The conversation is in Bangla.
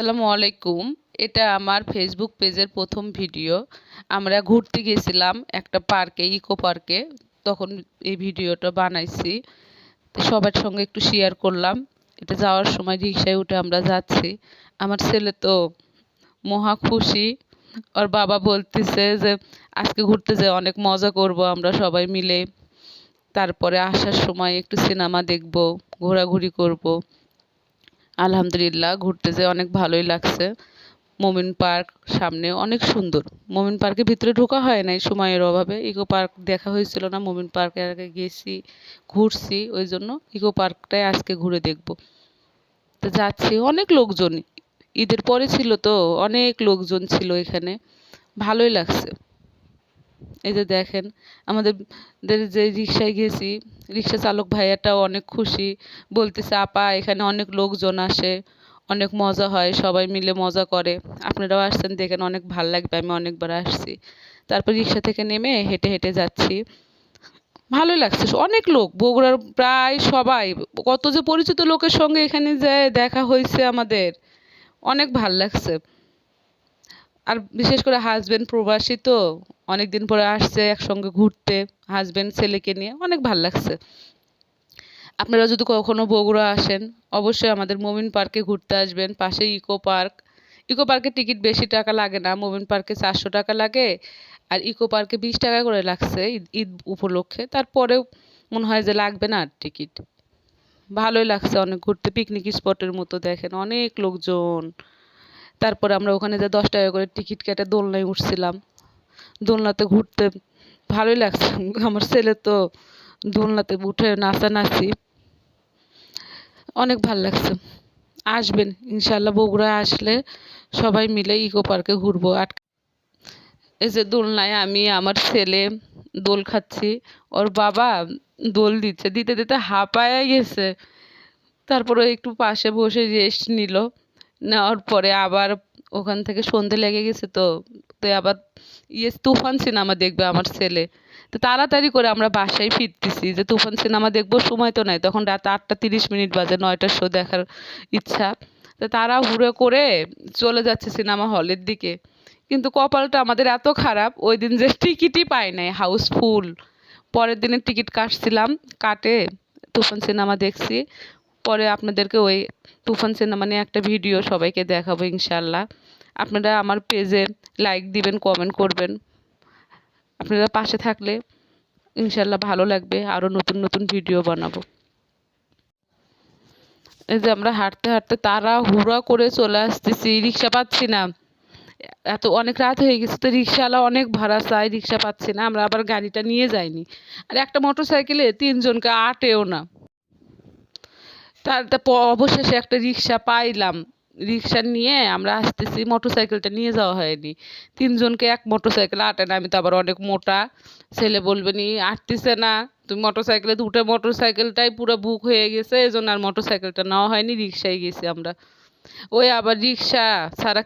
আসসালামু আলাইকুম। এটা আমার ফেসবুক পেজের প্রথম ভিডিও। আমরা ঘুরতে গেছিলাম একটা পার্কে, ইকো পার্কে। তখন এই ভিডিওটা বানাইছি। সবার সঙ্গে একটু শেয়ার করলাম। এটা যাওয়ার সময় রিক্সায় উঠে আমরা যাচ্ছি। আমার ছেলে তো মহা খুশি। ওর বাবা বলতেছে যে, আজকে ঘুরতে যাই অনেক মজা করব আমরা সবাই মিলে। তারপরে আসার সময় একটু সিনেমা দেখব, ঘোরাঘুরি করব। আলহামদুলিল্লাহ ঘুরতে যেয়ে অনেক ভালোই লাগছে। মোমিন পার্ক সামনে অনেক সুন্দর। মোমিন পার্কের ভিতরে ঢোকা হয় নাই সময়ের অভাবে। ইকো পার্ক দেখা হয়েছিল না, মোমিন পার্কে আগে গেছি, ঘুরছি, ওই জন্য ইকো পার্কটাই আজকে ঘুরে দেখব। তো যাচ্ছি, অনেক লোকজন, ঈদের পরে ছিল তো, অনেক লোকজন ছিল এখানে। ভালোই লাগছে। এই যে দেখেন, আমাদের যে রিক্সায় গেছি রিক্সা চালক ভাইয়াটাও অনেক খুশি, বলতেছে, আপা, এখানে অনেক লোকজন আসে, অনেক মজা হয়, সবাই মিলে মজা করে। আপনারাও আসছেন, দেখেন অনেক ভালো লাগবে, আমি অনেকবার আসছি। তারপর রিক্সা থেকে নেমে হেঁটে হেঁটে যাচ্ছি। ভালো লাগছে, অনেক লোক, বগুড়ার প্রায় সবাই, কত যে পরিচিত লোকের সঙ্গে এখানে যায় দেখা হয়েছে আমাদের, অনেক ভালো লাগছে। আর বিশেষ করে হাজবেন্ড প্রবাসী তো অনেক দিন পরে আসছে, একসঙ্গে ঘুরতে হাজবেন্ড ছেলেকে নিয়ে অনেক ভালো লাগছে। আপনারা যদি কখনো বগুড়া আসেন, অবশ্যই আমাদের মোমিন পার্কে ঘুরতে আসবেন। পাশে ইকো পার্ক। ইকো পার্কে টিকিট বেশি টাকা লাগে না, মোমিন পার্কে চারশো টাকা লাগে। আর ইকো পার্কে বিশ টাকা করে লাগছে ঈদ উপলক্ষে। তারপরেও মনে হয় যে লাগবে না আর টিকিট। ভালোই লাগছে অনেক ঘুরতে পিকনিক স্পটের মতো দেখেন, অনেক লোকজন। তারপরে আমরা ওখানে যে দশ টাকা করে টিকিট কেটে দোলনায় উঠছিলাম। দোলনাতে ঘুরতে, ভালোই লাগছে। আমার ছেলে তো দোলনাতে উঠে নাচানাচি। অনেক ভালো লাগছে। আসবেন ইনশাল্লাহ বগুড়া আসলে সবাই মিলে ইকো পার্কে ঘুরবো। আর এই যে দোলনায় আমি আমার ছেলে দোল খাচ্ছি, ওর বাবা দোল দিচ্ছে, দিতে দিতে হাঁপায় গেছে। তারপরে একটু পাশে বসে রেস্ট নিল। নেওয়ার পরে আবার ওখান থেকে সন্ধে লেগে গেছে তো তো আবার ইয়ে তুফান সিনেমা দেখবে আমার ছেলে। তো তাড়াতাড়ি করে আমরা বাসায় ফিরতেছি যে তুফান সিনেমা দেখব, সময় তো নাই। তখন রাত আটটা তিরিশ মিনিট বাজে, নয়টার শো দেখার ইচ্ছা। তো তারা হুড়ো করে চলে যাচ্ছে সিনেমা হলের দিকে। কিন্তু কপালটা আমাদের এত খারাপ, ওই দিন যে টিকিটই পাই নাই হাউসফুল পরের দিনে টিকিট কাটছিলাম, কাটে, তুফান সিনেমা দেখছি। পরে আপনাদেরকে ওই তুফান সিনেমা নিয়ে একটা ভিডিও সবাইকে দেখাবো ইনশাল্লাহ। আপনারা আমার পেজে লাইক দিবেন কমেন্ট করবেন। আপনারা পাশে থাকলে ইনশাল্লাহ ভালো লাগবে আরও নতুন নতুন ভিডিও বানাবো। এই যে আমরা হাঁটতে হাঁটতে তারা হুড়া করে চলে আসতেছি, রিক্সা পাচ্ছি না। এত অনেক রাত হয়ে গেছে তো রিক্সাওয়ালা অনেক ভাড়া চাই রিক্সা পাচ্ছি না, আমরা আবার গাড়িটা নিয়ে যাইনি। আর একটা মোটর সাইকেলে তিনজনকে আটেও না। তার অবশেষে একটা রিক্সা পাইলাম। রিক্সা নিয়ে আমরা আসতেছি মোটর সাইকেলটা নিয়ে যাওয়া হয়নি। তিনজনকে এক মোটর সাইকেল আটে না, আমি তো আবার অনেক মোটা। ছেলে বলবে নি, আটতেছে না। তুমি মোটর সাইকেলে মোটরসাইকেলটাই মোটর সাইকেলটাই পুরো বুক হয়ে গেছে, এজন্য জন্য আর মোটর সাইকেলটা নেওয়া হয়নি, রিক্সায় গেছি আমরা। ওই আবার রিক্সা ছাড়া